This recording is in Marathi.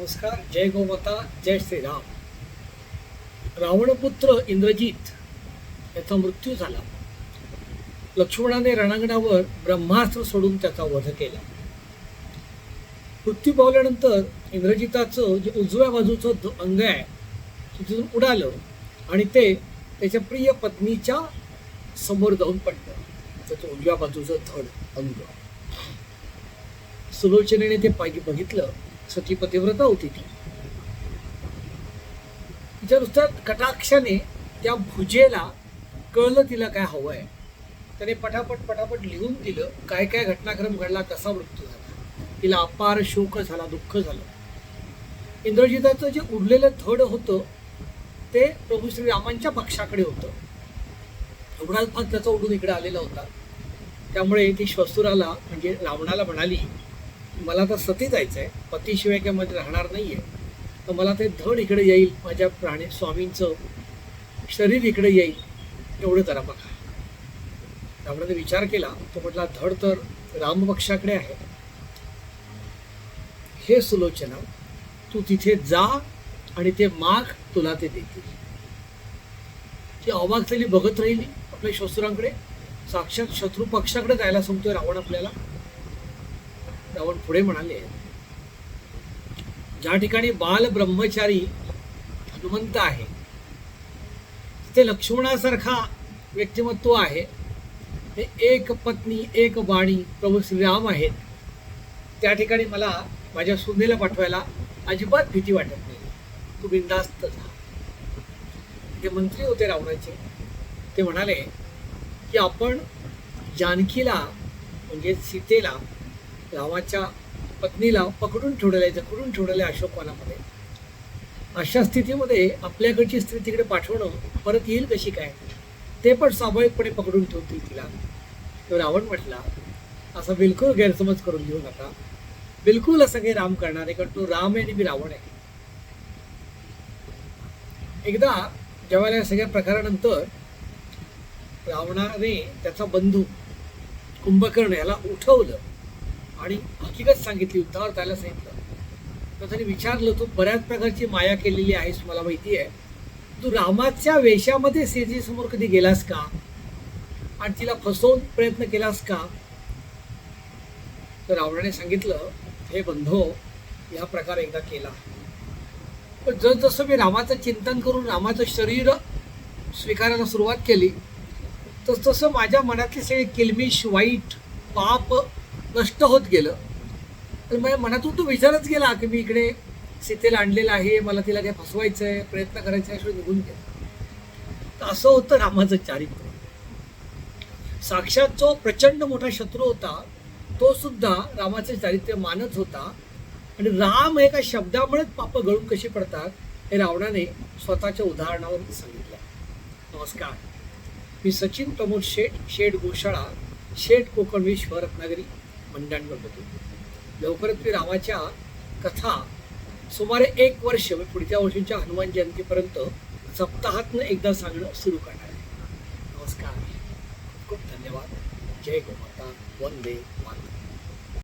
नमस्कार जय गोमाता जय श्रीराम. रावणपुत्र इंद्रजित याचा मृत्यू झाला. लक्ष्मणाने रणांगणावर ब्रह्मास्त्र सोडून त्याचा वध केला. मृत्यू पावल्यानंतर इंद्रजिताचं जे उजव्या बाजूचं अंग आहे तिथून उडालं आणि ते त्याच्या प्रिय पत्नीच्या समोर जाऊन पडलं. त्याचं उजव्या बाजूचं धड अंग. सुलोचनेने ते पाहिजे बघितलं. सती पतिव्रता होती ती. तिच्या नुसत्या कटाक्षाने त्या भुजेला कळलं तिला काय हवं आहे. त्याने पटापट पटापट लिहून दिलं काय काय घटनाक्रम घडला कसा मृत्यू झाला. तिला अपार शोक झाला दुःख झालं. इंद्रजिताचं जे उरलेलं धड होतं ते प्रभू श्रीरामांच्या पक्षाकडे होतं. एवढाच भाग त्याचा उडून इकडे आलेला होता. त्यामुळे ती श्वसुराला म्हणजे रावणाला म्हणाली मला आता सती जायचं आहे पतीशिवाय काय मध्ये राहणार नाही आहे तर मला ते धड इकडे येईल माझ्या प्राणी स्वामींचं शरीर इकडे येईल एवढं जरा बघा. त्यामुळे विचार केला तो म्हटला धड तर रामपक्षाकडे आहे. हे सुलोचना तू तिथे जा आणि ते माग तुला ते देतील. ती अवाक झाली बघत राहिली आपल्या श्वसुरांकडे. साक्षात शत्रू पक्षाकडे जायला सांगतोय रावण आपल्याला. रावण पुढे म्हणाले ज्या ठिकाणी बाल ब्रह्मचारी हनुमंत आहे तिथे लक्ष्मणासारखा व्यक्तिमत्व आहे ते एक पत्नी एक वाणी प्रभू श्रीराम आहेत. त्या ठिकाणी मला माझ्या सुनेला पाठवायला अजिबात भीती वाटत नाही. तू बिंदास्त जा. ते मंत्री होते रावणाचे. ते म्हणाले की आपण जानकीला म्हणजे सीतेला रावाच्या पत्नीला पकडून ठेवलेलं आहे जखडून ठेवलेलं आहे अशोकवनामध्ये अशा स्थितीमध्ये आपल्याकडची स्त्री तिकडे पाठवणं परत येईल कशी काय? ते पण स्वाभाविकपणे पकडून ठेवतील तिला. तो रावण म्हटला असा बिलकुल गैरसमज करून घेऊ नका. बिलकुल असं काही राम करणार आहे कारण तो राम आहे आणि मी रावण आहे. एकदा जेव्हा या सगळ्या प्रकारानंतर रावणाने त्याचा बंधू कुंभकर्ण याला उठवलं आणि हकीकत सांगितली उद्धावर त्याला सांगितलं. तर त्याने विचारलं तू बऱ्याच प्रकारची माया केलेली आहेस मला माहिती आहे. तू रामाच्या वेशामध्ये सीतेसमोर कधी गेलास का? आणि तिला फसवून प्रयत्न केलास का? तर रावणाने सांगितलं हे बंधो या प्रकार एकदा केला. पण जसजसं मी रामाचं चिंतन करून रामाचं शरीर स्वीकारायला सुरुवात केली तसतसं माझ्या मनातले सगळे किलमिश वाईट पाप नष्ट होत गेलं. तर माझ्या मनातून तो विचारच गेला की मी इकडे सीतेला आणलेलं आहे मला तिला काही फसवायचं आहे प्रयत्न करायचा आहे निघून गेलं. तर असं होतं रामाचं चारित्र्य. साक्षात जो प्रचंड मोठा शत्रू होता तो सुद्धा रामाचं चारित्र्य मानत होता. आणि राम एका शब्दामुळेच पाप गळून कशी पडतात हे रावणाने स्वतःच्या उदाहरणावर सांगितलं. नमस्कार. मी सचिन प्रमोद शेठ शेठ गोशाळा शेठ कोकण विश्व रत्नागिरी मंडण होतो. लवकरच मी रामाच्या कथा सुमारे एक वर्ष म्हणजे पुढच्या वर्षीच्या हनुमान जयंतीपर्यंत सप्ताहातनं एकदा सांगणं सुरू करणार आहे. नमस्कार. खूप धन्यवाद. जय गोमाता वंदे माता